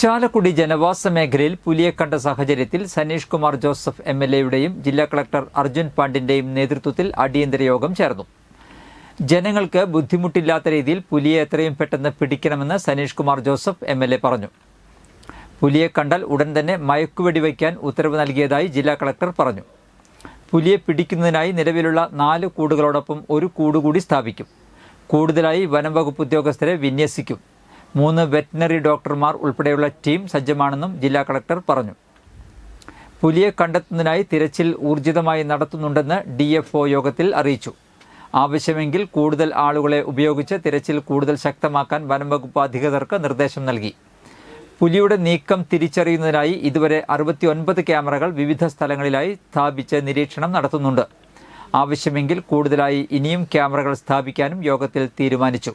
ചാലക്കുടി ജനവാസ മേഖലയിൽ പുലിയെ കണ്ട സാഹചര്യത്തിൽ സനീഷ് കുമാർ ജോസഫ് എം എൽ എയുടെയും ജില്ലാ കളക്ടർ അർജുൻ പാണ്ഡിന്റെയും നേതൃത്വത്തിൽ അടിയന്തര യോഗം ചേർന്നു. ജനങ്ങൾക്ക് ബുദ്ധിമുട്ടില്ലാത്ത രീതിയിൽ പുലിയെ എത്രയും പെട്ടെന്ന് പിടിക്കണമെന്ന് Sanish Kumar Joseph M L A പറഞ്ഞു. പുലിയെ കണ്ടാൽ ഉടൻ തന്നെ മയക്കുവെടി വയ്ക്കാൻ ഉത്തരവ് നൽകിയതായി ജില്ലാ കളക്ടർ പറഞ്ഞു. പുലിയെ പിടിക്കുന്നതിനായി നിലവിലുള്ള നാല് കൂടുകളോടൊപ്പം ഒരു കൂടുകൂടി സ്ഥാപിക്കും. കൂടുതലായി വനം വകുപ്പ് ഉദ്യോഗസ്ഥരെ വിന്യസിക്കും. മൂന്ന് വെറ്റിനറി ഡോക്ടർമാർ ഉൾപ്പെടെയുള്ള ടീം സജ്ജമാണെന്നും ജില്ലാ കളക്ടർ പറഞ്ഞു. പുലിയെ കണ്ടെത്തുന്നതിനായി തിരച്ചിൽ ഊർജിതമായി നടത്തുന്നുണ്ടെന്ന് ഡി യോഗത്തിൽ അറിയിച്ചു. ആവശ്യമെങ്കിൽ കൂടുതൽ ആളുകളെ ഉപയോഗിച്ച് തിരച്ചിൽ കൂടുതൽ ശക്തമാക്കാൻ വനംവകുപ്പ് അധികൃതർക്ക് നിർദ്ദേശം നൽകി. പുലിയുടെ നീക്കം തിരിച്ചറിയുന്നതിനായി ഇതുവരെ അറുപത്തിയൊൻപത് ക്യാമറകൾ വിവിധ സ്ഥലങ്ങളിലായി സ്ഥാപിച്ച് നിരീക്ഷണം നടത്തുന്നുണ്ട്. ആവശ്യമെങ്കിൽ കൂടുതലായി ഇനിയും ക്യാമറകൾ സ്ഥാപിക്കാനും യോഗത്തിൽ തീരുമാനിച്ചു.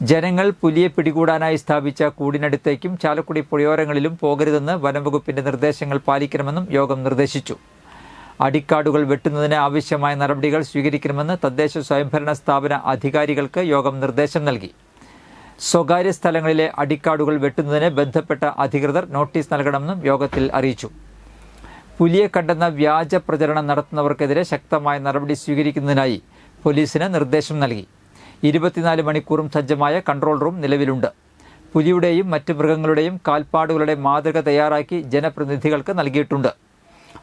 ജനങ്ങൾ പുലിയെ പിടികൂടാനായി സ്ഥാപിച്ച കൂടിനടുത്തേക്കും ചാലക്കുടി പുഴയോരങ്ങളിലും പോകരുതെന്ന് വനംവകുപ്പിന്റെ നിർദ്ദേശങ്ങൾ പാലിക്കണമെന്നും യോഗം നിർദ്ദേശിച്ചു. അടിക്കാടുകൾ വെട്ടുന്നതിന് ആവശ്യമായ നടപടികൾ സ്വീകരിക്കണമെന്ന് തദ്ദേശ സ്വയംഭരണ സ്ഥാപന അധികാരികൾക്ക് യോഗം നിർദ്ദേശം നൽകി. സ്വകാര്യ സ്ഥലങ്ങളിലെ അടിക്കാടുകൾ വെട്ടുന്നതിന് ബന്ധപ്പെട്ട അധികൃതർ നോട്ടീസ് നൽകണമെന്നും യോഗത്തിൽ അറിയിച്ചു. പുലിയെ കണ്ടെന്ന വ്യാജ പ്രചരണം നടത്തുന്നവർക്കെതിരെ ശക്തമായ നടപടി സ്വീകരിക്കുന്നതിനായി പോലീസിന് നിർദ്ദേശം നൽകി. ഇരുപത്തിനാല് മണിക്കൂറും സജ്ജമായ കൺട്രോൾ റൂം നിലവിലുണ്ട്. പുലിയുടെയും മറ്റ് മൃഗങ്ങളുടെയും കാൽപ്പാടുകളുടെ മാതൃക തയ്യാറാക്കി ജനപ്രതിനിധികൾക്ക് നൽകിയിട്ടുണ്ട്.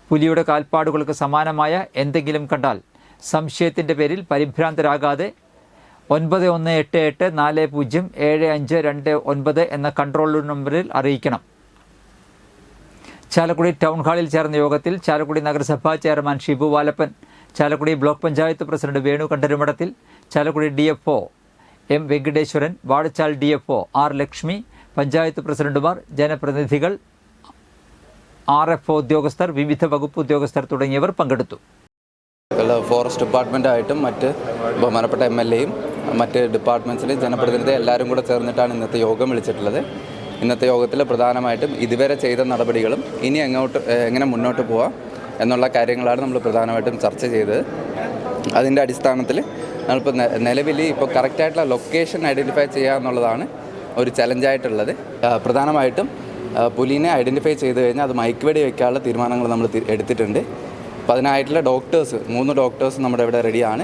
പുലിയുടെ കാൽപ്പാടുകൾക്ക് സമാനമായ എന്തെങ്കിലും കണ്ടാൽ സംശയത്തിന്റെ പേരിൽ പരിഭ്രാന്തരാകാതെ ഒൻപത് ഒന്ന് എട്ട് എട്ട് നാല് പൂജ്യം ഏഴ് അഞ്ച് രണ്ട് ഒൻപത് എന്ന കൺട്രോൾ നമ്പറിൽ അറിയിക്കണം. ചാലക്കുടി ടൗൺ ഹാളിൽ ചേർന്ന യോഗത്തിൽ ചാലക്കുടി നഗരസഭാ chairman Shibu Valappan Chalakudy block panchayat president Venu Kandarumadathil Chalakudy D F O M Venkateswaran Vazhachal D F O R Lakshmi panchayat പ്രസിഡന്റുമാർ ജനപ്രതിനിധികൾ ആർ എഫ് ഉദ്യോഗസ്ഥർ വിവിധ വകുപ്പ് ഉദ്യോഗസ്ഥർ തുടങ്ങിയവർ പങ്കെടുത്തു. ഫോറസ്റ്റ് ഡിപ്പാർട്ട്മെന്റായിട്ടും മറ്റ് ബഹുമാനപ്പെട്ട എം എൽ എയും മറ്റ് ഡിപ്പാർട്ട്മെന്റ്സിലെയും ജനപ്രതിനിധി എല്ലാവരും കൂടെ ചേർന്നിട്ടാണ് ഇന്നത്തെ യോഗം വിളിച്ചിട്ടുള്ളത്. ഇന്നത്തെ യോഗത്തിൽ പ്രധാനമായിട്ടും ഇതുവരെ ചെയ്ത നടപടികളും ഇനി എങ്ങോട്ട് എങ്ങനെ മുന്നോട്ട് പോവാം എന്നുള്ള കാര്യങ്ങളാണ് നമ്മൾ പ്രധാനമായിട്ടും ചർച്ച ചെയ്തത്. അതിന്റെ അടിസ്ഥാനത്തിൽ നമ്മളിപ്പോൾ നിലവിൽ ഇപ്പോൾ കറക്റ്റായിട്ടുള്ള ലൊക്കേഷൻ ഐഡന്റിഫൈ ചെയ്യുക എന്നുള്ളതാണ് ഒരു ചലഞ്ചായിട്ടുള്ളത്. പ്രധാനമായിട്ടും പുലിനെ ഐഡന്റിഫൈ ചെയ്ത് കഴിഞ്ഞാൽ അത് മയക്കുവെടി വയ്ക്കാനുള്ള തീരുമാനങ്ങൾ നമ്മൾ എടുത്തിട്ടുണ്ട്. അപ്പോൾ അതിനായിട്ടുള്ള ഡോക്ടേഴ്സ് മൂന്ന് ഡോക്ടേഴ്സ് നമ്മുടെ ഇവിടെ റെഡിയാണ്.